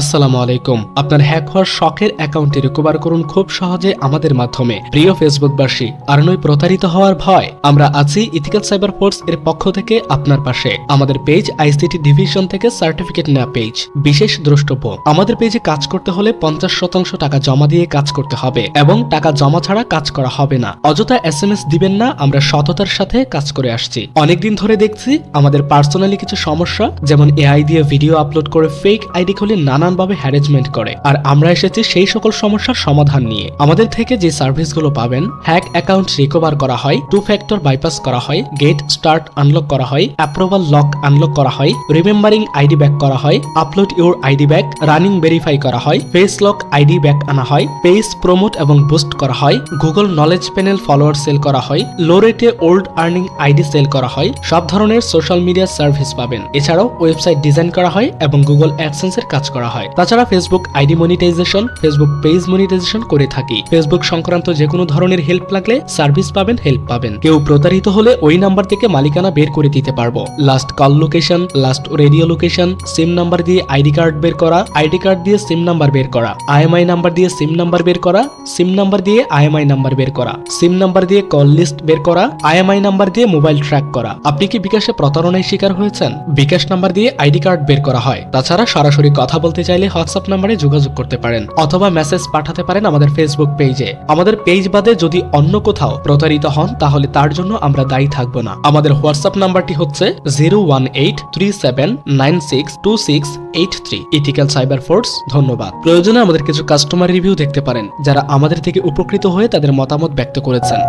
আসসালামু আলাইকুম। আপনার হ্যাক হওয়ার শখের অ্যাকাউন্টটি রিকভার করুন খুব সহজে আমাদের মাধ্যমে। প্রিয় ফেসবুকবাসী আর নয় প্রতারিত হওয়ার ভয়। আমরা আছি ইথিক্যাল সাইবার ফোর্স এর পক্ষ থেকে আপনার পাশে। আমাদের পেজ আইসিটি ডিভিশন থেকে সার্টিফিকেট নেওয়া পেজ। বিশেষ দ্রষ্টব্য, আমাদের পেজে কাজ করতে হলে পঞ্চাশ শতাংশ টাকা জমা দিয়ে কাজ করতে হবে এবং টাকা জমা ছাড়া কাজ করা হবে না। অযথা এস এম এস দিবেন না, আমরা সততার সাথে কাজ করে আসছি। অনেকদিন ধরে দেখছি আমাদের পার্সোনালি কিছু সমস্যা, যেমন এআই দিয়ে ভিডিও আপলোড করে ফেক আইডি খুলে নানানভাবে হ্যারেজমেন্ট করে। আর আমরা এসেছি সেই সকল সমস্যার সমাধান নিয়ে। আমাদের থেকে যে সার্ভিসগুলো পাবেন হ্যাক অ্যাকাউন্ট রিকভার করা হয় টু ফ্যাক্টর বাইপাস করা হয় গেট স্টার্ট আনলক করা হয় অ্যাপ্রুভাল লক আনলক করা হয় রিমেম্বারিং আইডি ব্যাক করা হয় upload your ID back running verify করা হয় ফেস লক আইডি ব্যাক আনা হয় পেজ প্রমোট এবং বুস্ট করা হয় Google knowledge panel follower sell করা হয় লো রেটে ওল্ড আর্নিং আইডি সেল করা হয়, সব ধরনের সোশ্যাল মিডিয়া সার্ভিস পাবেন। এছাড়াও ওয়েবসাইট ডিজাইন করা হয় এবং গুগল অ্যাডসেন্সের কাজ করা হয়। তাছাড়া Facebook ID monetization Facebook page monetization করে থাকি। ফেসবুক সংক্রান্ত যে কোনো ধরনের হেল্প লাগলে সার্ভিস পাবেন হেল্প পাবেন। কেউ প্রতারিত হলে ওই নাম্বার থেকে মালিকানা বের করে দিতে পারব। Last call location last radio location SIM number দিয়ে আইডি কার্ড বের করা আইডি কার্ড দিয়ে সিম নাম্বার বের করা আইএমআই নাম্বার দিয়ে সিম নাম্বার বের করা সিম নাম্বার দিয়ে আইএমআই নাম্বার বের করা সিম নাম্বার দিয়ে কল লিস্ট বের করা আইএমআই নাম্বার দিয়ে মোবাইল ট্র্যাক করা। আপনি কি বিকাশে প্রতারণায় শিকার হয়েছেন? বিকাশ নাম্বার দিয়ে আইডি কার্ড বের করা হয়। তাছাড়া সরাসরি কথা বলতে চাইলে হোয়াটসঅ্যাপ নাম্বারে যোগাযোগ করতে পারেন অথবা মেসেজ পাঠাতে পারেন আমাদের ফেসবুক পেজে আমাদের পেজ বাদে যদি অন্য কোথাও প্রতারিত হন, তাহলে তার জন্য আমরা দায়ী থাকব না। আমাদের হোয়াটসঅ্যাপ নাম্বারটি হচ্ছে zero one eight three seven nine six two six eight three ethical cyber force ধন্যবাদ। প্রয়োজনে আমাদের কিছু কাস্টমার রিভিউ দেখতে পারেন, যারা আমাদের থেকে উপকৃত হয়ে তাদের মতামত ব্যক্ত করেছেন।